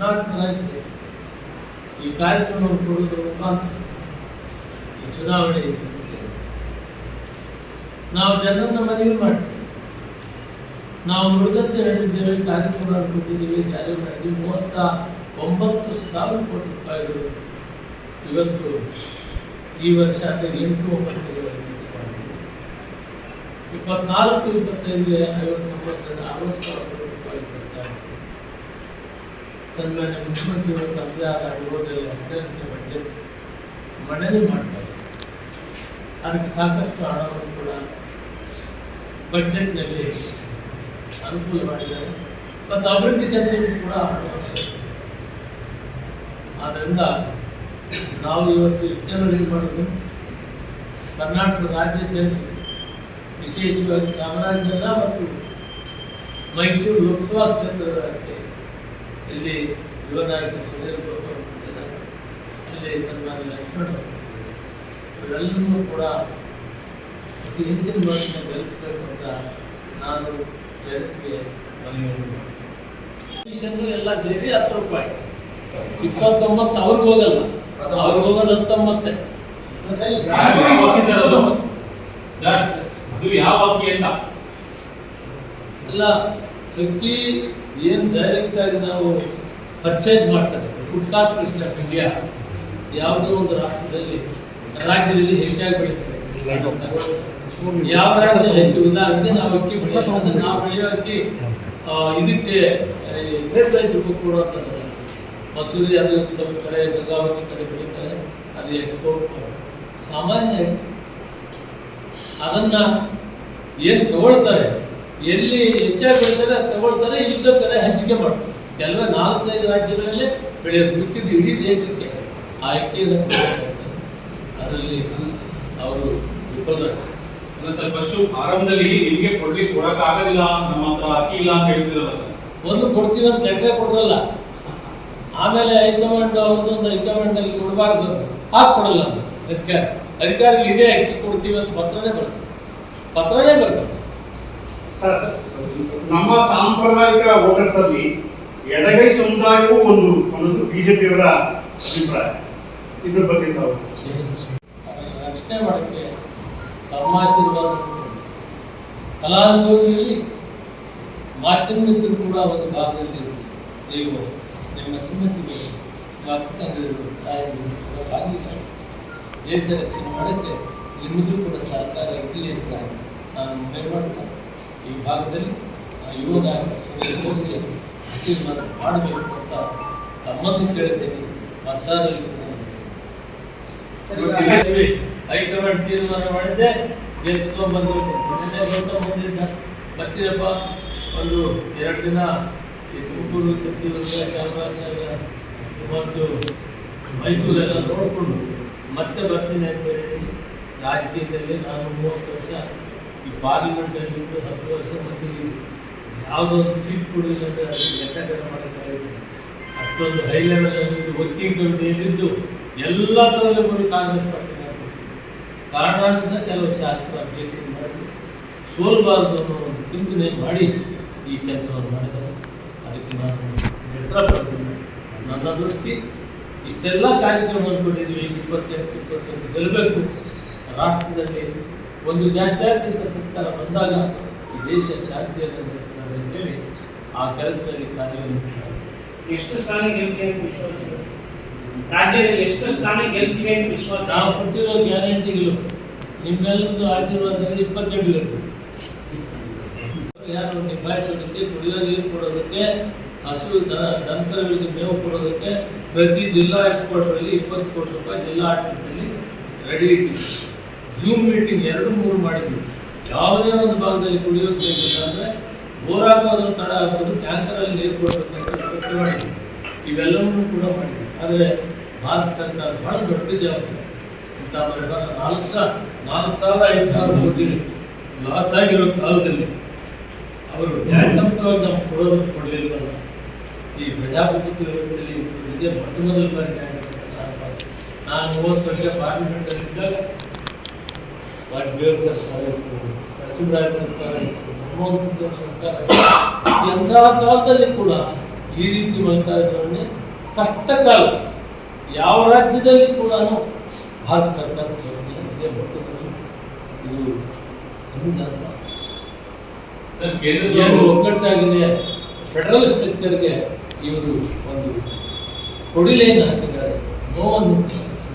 ಕರ್ನಾಟಕ ರಾಜ್ಯದಲ್ಲಿ ಈ ಕಾರ್ಯಕ್ರಮವನ್ನು ಕೊಡುವುದರ ಮುಖಾಂತರ ಈ ಚುನಾವಣೆ. ನಾವು ಜನರನ್ನ ಮನವಿ ಮಾಡ್ತೀವಿ ನಾವು ನುಡಿದಂತೆ ನಡೆದಿದ್ದೇವೆ ಕಾರ್ಯಕ್ರಮ ಕೊಟ್ಟಿದ್ದೀವಿ ಜಾರಿ ಮಾಡಿದ್ವಿ ಮೂವತ್ತ ಒಂಬತ್ತು ಸಾವಿರ ಕೋಟಿ ರೂಪಾಯಿಗಳು ಇವತ್ತು ಈ ವರ್ಷ ಅಂದರೆ ಎಂಟು ಒಂಬತ್ತು ಇಪ್ಪತ್ನಾಲ್ಕು ಇಪ್ಪತ್ತೈದು ಐವತ್ತೊಂಬತ್ತರಿಂದ ಅರವತ್ತು ಸಾವಿರ ಸನ್ಮಾನ್ಯ ಮುಖ್ಯಮಂತ್ರಿಗಳು ತಮ್ಮದೇ ಆದ ಅನುಭವದಲ್ಲಿ ಹದಿನೆಂಟನೇ ಬಜೆಟ್ ಮಂಡನೆ ಮಾಡ್ತಾರೆ. ಅದಕ್ಕೆ ಸಾಕಷ್ಟು ಹಣವನ್ನು ಕೂಡ ಬಜೆಟ್ನಲ್ಲಿ ಅನುಕೂಲ ಮಾಡಿದ್ದಾರೆ. ಮತ್ತು ಅಭಿವೃದ್ಧಿ ಕೆಲಸಕ್ಕೂ ಕೂಡ ಹಣವನ್ನು ಆದ್ದರಿಂದ ನಾವು ಇವತ್ತು ಇಷ್ಟೆಲ್ಲ ಏನು ಕರ್ನಾಟಕ ರಾಜ್ಯದಲ್ಲಿ ವಿಶೇಷವಾಗಿ ಚಾಮರಾಜನಗರ ಮತ್ತು ಮೈಸೂರು ಲೋಕಸಭಾ ಕ್ಷೇತ್ರದಲ್ಲಿ ಇಲ್ಲಿ ಯುವ ನಾಯಕ ಸುನೀಲ್ ಬೋಸ್ ಅವರು. ಅಲ್ಲಿ ಸನ್ಮಾನ್ಯ ಲಕ್ಷ್ಮಣ ಅವರು ಬಂದಿದ್ದಾರೆ. ಕೂಡ ಅತಿ ಹೆಚ್ಚಿನ ಮಟ್ಟಿನ ಗೆಲ್ಲಿಸಬೇಕು ಅಂತ ನಾನು ಜಗತ್ತಿಗೆ ಮನವಿಯನ್ನು ಮಾಡ್ತೀನಿ. ಎಲ್ಲ ಸೇರಿ ಹತ್ತು ರೂಪಾಯಿ. ಇಪ್ಪತ್ತೊಂಬತ್ತು ಅವ್ರಿಗೆ ಹೋಗಲ್ಲ. ಅವ್ರಿಗೆ ಹೋಗೋದು ಹತ್ತೊಂಬತ್ತೆ. ಅದು? ಯಾವ ಅಂತ? ಅಲ್ಲ ವ್ಯಕ್ತಿ ಏನು ಡೈರೆಕ್ಟ್ ಆಗಿ ನಾವು ಪರ್ಚೇಸ್ ಮಾಡ್ತಾರೆ ಫುಡ್ ಕಾರ್ಪೊರೇಷನ್ ಆಫ್ ಇಂಡಿಯಾ ಯಾವುದೋ ಒಂದು ರಾಷ್ಟ್ರದಲ್ಲಿ ರಾಜ್ಯದಲ್ಲಿ ಹೆಚ್ಚಾಗಿ ಬೆಳೀತಾರೆ ಯಾವ ರಾಜ್ಯದಲ್ಲಿ ಹೆಚ್ಚು ಉದಾಹರಣೆ ನಾವು ಅಕ್ಕಿ ಬೆಳೆಯೋದು. ನಾವು ಬೆಳೆಯೋ ಅಕ್ಕಿ ಇದಕ್ಕೆ ವೆಬ್ಸೈಟ್ಗೂ ಕೊಡುವಂಥದ್ದು ಮಸೂರಿ ಅದು ಸ್ವಲ್ಪ ಕಡೆ ಗಂಗಾವತಿ ಕಡೆ ಬೆಳೀತಾರೆ ಅದು ಎಕ್ಸ್ಪೋರ್ಟ್ ಸಾಮಾನ್ಯ ಅದನ್ನ ಏನು ತಗೊಳ್ತಾರೆ? ಎಲ್ಲಿ ಹೆಚ್ಚಾಗಿ ಬೆಳಿತಾರೆ ಅದು ತಗೊಳ್ತಾರೆ ಇಲ್ಲದ ಕಡೆ ಹಂಚಿಕೆ ಮಾಡ್ತಾರೆ ಕೆಲವೇ ನಾಲ್ಕೈದು ರಾಜ್ಯಗಳಲ್ಲಿ ಬೆಳೆಯೋದು ಬಿಟ್ಟಿದ್ದು ಇಡೀ ದೇಶಕ್ಕೆ ಆ ಅಕ್ಕಿಯನ್ನು ಅದರಲ್ಲಿ ಅವರು ವಿಫಲರಾಗ್ತಾರೆ ಸರ್ ಫಸ್ಟ್ ಆರಂಭದಲ್ಲಿ ನಿಮಗೆ ಕೊಡ್ಲಿಕ್ಕೆ ಕೊಡಕ್ ಆಗೋದಿಲ್ಲ ನಮ್ಮ ಹತ್ರ ಅಕ್ಕಿ ಇಲ್ಲ ಅಂತ ಹೇಳ್ತಿರಲ್ಲ ಸರ್. ಒಂದು ಕೊಡ್ತೀವಿ ಅಂತ ಲೆಕ್ಕ ಕೊಡ್ರಲ್ಲ. ಆಮೇಲೆ ಹೈಕಮಾಂಡ್ ರೆಕಮೆಂಟ್ ಅಲ್ಲಿ ಕೊಡಬಾರ್ದು. ಹಾಕಿ ಕೊಡಲ್ಲ. ಅದಕ್ಕೆ ಅಧಿಕಾರ ಅಧಿಕಾರಿಗಳು ಇದೇ ಅಕ್ಕಿ ಕೊಡ್ತೀವಿ ಅಂತ ಪತ್ರನೇ ಬರ್ತದೆ. ಪತ್ರನೇ ಬರ್ತದೆ. ನಮ್ಮ ಸಾಂಪ್ರದಾಯಿಕ ವೋಟರ್ಸ್ ಅಲ್ಲಿ ಎಡಗೈ ಸಮುದಾಯವೂ ಒಂದು ಅನ್ನೋದು ಬಿಜೆಪಿಯವರ ಅಭಿಪ್ರಾಯ. ಇದ್ರ ಬಗ್ಗೆ ತಾವು ರಕ್ಷಣೆ ಮಾಡೋಕ್ಕೆ ತಮ್ಮ ಆಶೀರ್ವಾದ ಫಲಾನುಭವಿಗಳಲ್ಲಿ ಮಾಧ್ಯಮ ಮಿತ್ರರು ಕೂಡ ಒಂದು ಭಾಗದಲ್ಲಿ. ನೀವು ನಿಮ್ಮ ಸಿಮ್ಮತಿಗಳು ತಂದೆಯವರು ತಾಯಿಗಳು ಕೂಡ ಭಾಗಿಯಾಗಿ ದೇಶ ರಕ್ಷಣೆ ಮಾಡೋಕ್ಕೆ ನಿಮ್ಮದು ಕೂಡ ಸಹಕಾರ ಇರಲಿ ಅಂತ ನಾನು ಮನವಿ ಮಾಡ್ತಾ ಈ ಭಾಗದಲ್ಲಿ ಆ ಯುವ ನಾಯಕ ಸುನೀಲ್ ಬೋಸ್ಗೆ ಆಶೀರ್ವಾದ ಮಾಡಬೇಕು ಅಂತ ತಮ್ಮನ್ನು ಕೇಳಿದ್ದೇನೆ. ಮತದಾರರಲ್ಲಿ ಹೈಕಮಾಂಡ್ ತೀರ್ಮಾನ ಮಾಡಿದ್ದೆ ಗೆಲ್ಸ್ಕೊಂಡ್ಬಂದು ಗೌತಮ್ ಬಂದಿದ್ದ. ಬರ್ತೀರಪ್ಪ. ಒಂದು ಎರಡು ದಿನ ಈ ತುಮಕೂರು ಚಿತ್ರದುರ್ಗ ಚಾಮರಾಜನಗರ ಮತ್ತು ಮೈಸೂರೆಲ್ಲ ನೋಡಿಕೊಂಡು ಮತ್ತೆ ಬರ್ತೀನಿ ಅಂತ ಹೇಳಿ ರಾಜಕೀಯದಲ್ಲಿ ನಾನು ಮೂವತ್ತು ವರ್ಷ ಈ ಪಾರ್ಲಿಮೆಂಟಲ್ಲಿ ಹತ್ತು ವರ್ಷ ಮತ್ತು ಯಾವುದೋ ಒಂದು ಸೀಟ್ ಕೊಡಲಿಲ್ಲ ಅಂದರೆ ಅದನ್ನು ಲೆಕ್ಕಾಚಾರ ಮಾಡೋಕ್ಕಾಗುತ್ತೆ ಅಷ್ಟೊಂದು ಹೈ ಲೆವೆಲಲ್ಲಿ ವರ್ಕಿಂಗ್ ಕಮಿಟಿಯಲ್ಲಿದ್ದು ಎಲ್ಲ ಸೌಲಭ್ಯಗಳು ಕಾಂಗ್ರೆಸ್ ಪಾರ್ಟಿ ಕಾರಣದಿಂದ ಕೆಲವು ಶಾಸಕರು ಅಬ್ಜೆಕ್ಷನ್ ಮಾಡಿ ಸೋಲ್ಬಾರದು ಅನ್ನೋ ಒಂದು ಚಿಂತನೆ ಮಾಡಿ ಈ ಕೆಲಸವನ್ನು ಮಾಡಿದ್ದಾರೆ. ಅದಕ್ಕೆ ನಾನು ಹೆಸರ ಪಡ್ತೀನಿ ನನ್ನ ದೃಷ್ಟಿ, ಇಷ್ಟೆಲ್ಲ ಕಾರ್ಯಕ್ರಮ ಈಗ ಇಪ್ಪತ್ತೆಂಟು ಇಪ್ಪತ್ತೆಂಟು ಗೆಲ್ಲಬೇಕು. ರಾಷ್ಟ್ರದಲ್ಲಿ ಒಂದು ಜಾತ್ಯಾತೀತ ಸರ್ಕಾರ ಬಂದಾಗ ಈ ದೇಶ ಶಾಂತಿಯನ್ನು ಅಂತ ಅಂತೇಳಿ ಆ ಕೆಲಸದಲ್ಲಿ ಕಾರ್ಯವನ್ನು. ಎಷ್ಟು ಸ್ಥಾನ ಗೆಲ್ತೀವಿ ಅಂತ ವಿಶ್ವಾಸ? ರಾಜ್ಯದಲ್ಲಿ ಎಷ್ಟು ಸ್ಥಾನ ಗೆಲ್ತೀವಿ ಅಂತ ವಿಶ್ವಾಸ ನಾವು? ಕೊಟ್ಟಿರೋ ಗ್ಯಾರಂಟಿಗಳು ನಿಮ್ಮೆಲ್ಲರದ್ದು ಆಶೀರ್ವಾದದಲ್ಲಿ ಇಪ್ಪತ್ತೆಂಟು ಗಂಟೆ ಯಾರು ನಿಭಾಯಿಸೋದಕ್ಕೆ ಕುಡಿಯೋ ನೀರು ಕೊಡೋದಕ್ಕೆ ಹಸು ದನ ದನಕರುಗಳಿಗೆ ಮೇವು ಕೊಡೋದಕ್ಕೆ ಪ್ರತಿ ಜಿಲ್ಲಾ ಹೆಡ್ಕ್ವಾರ್ಟರಲ್ಲಿ ಇಪ್ಪತ್ತು ಕೋಟಿ ರೂಪಾಯಿ ಜಿಲ್ಲಾ ಆಡಳಿತದಲ್ಲಿ ರೆಡಿ ಇಟ್ಟಿದ್ವಿ ಜೂಮ್ ಮೀಟಿಂಗ್ ಎರಡು ಮೂರು ಮಾಡಿದ್ವಿ. ಯಾವುದೇ ಒಂದು ಭಾಗದಲ್ಲಿ ಕುಡಿಯೋದು ಬೇಕಿಲ್ಲ ಅಂದರೆ ಬೋರ್ ಹಾಕೋದ್ರ ತಡ ಆಗ್ಬೋದು ಟ್ಯಾಂಕರಲ್ಲಿ ನೀರು ಕೊಡಬೇಕಂತ ವ್ಯವಸ್ಥೆ ಮಾಡಿದ್ವಿ. ಇವೆಲ್ಲವನ್ನೂ ಕೂಡ ಮಾಡಿದ್ವಿ. ಆದರೆ ಭಾರತ ಸರ್ಕಾರ ಬಹಳ ದೊಡ್ಡ ಜವಾಬ್ದಾರಿ. ಇಂಥ ಬರಗಾಲ ನಾಲ್ಕು ಸಾವಿರ ನಾಲ್ಕು ಸಾವಿರ ಐದು ಸಾವಿರ ಕೋಟಿ ಲಾಸ್ ಆಗಿರೋ ಕಾಲದಲ್ಲಿ ಅವರು ನ್ಯಾಯಸಮ್ಮತವಾಗಿ ನಮ್ಗೆ ಕೊಡೋದನ್ನು ಕೊಡಲಿಲ್ವಲ್ಲ? ಈ ಪ್ರಜಾಪ್ರಭುತ್ವ ವ್ಯವಸ್ಥೆಯಲ್ಲಿ ಇದೇ ಮೊಟ್ಟ ಮೊದಲ ಬಾರಿ ನಾನು ಮೂವತ್ತು ವರ್ಷ ಪಾರ್ಲಿಮೆಂಟಲ್ಲಿ ಇದ್ದಾಗ ಸರ್ಕಾರ ಇತ್ತು ನರಸಿಂಹರಾಜ ಸರ್ಕಾರ ಇತ್ತು ಮನಮೋಹನ್ ಸಿಂಗ್ ಸರ್ಕಾರ ಇತ್ತು. ಎಂಥ ಕಾಲದಲ್ಲಿ ಕೂಡ ಈ ರೀತಿ ಮಾಡ್ತಾ ಇದ್ದವನ್ನೇ ಕಷ್ಟ ಕಾಲ ಯಾವ ರಾಜ್ಯದಲ್ಲಿ ಕೂಡ ಭಾರತ ಸರ್ಕಾರ ಇದೇ ಸಂವಿಧಾನ. ಏನು ಒಗ್ಗಟ್ಟಾಗಿದೆ ಫೆಡರಲ್ ಸ್ಟ್ರಕ್ಚರ್ಗೆ ಇವರು ಒಂದು ಕೊಡಿಲೆಯನ್ನು ಹಾಕಿದ್ದಾರೆ. ನೋವನ್ನು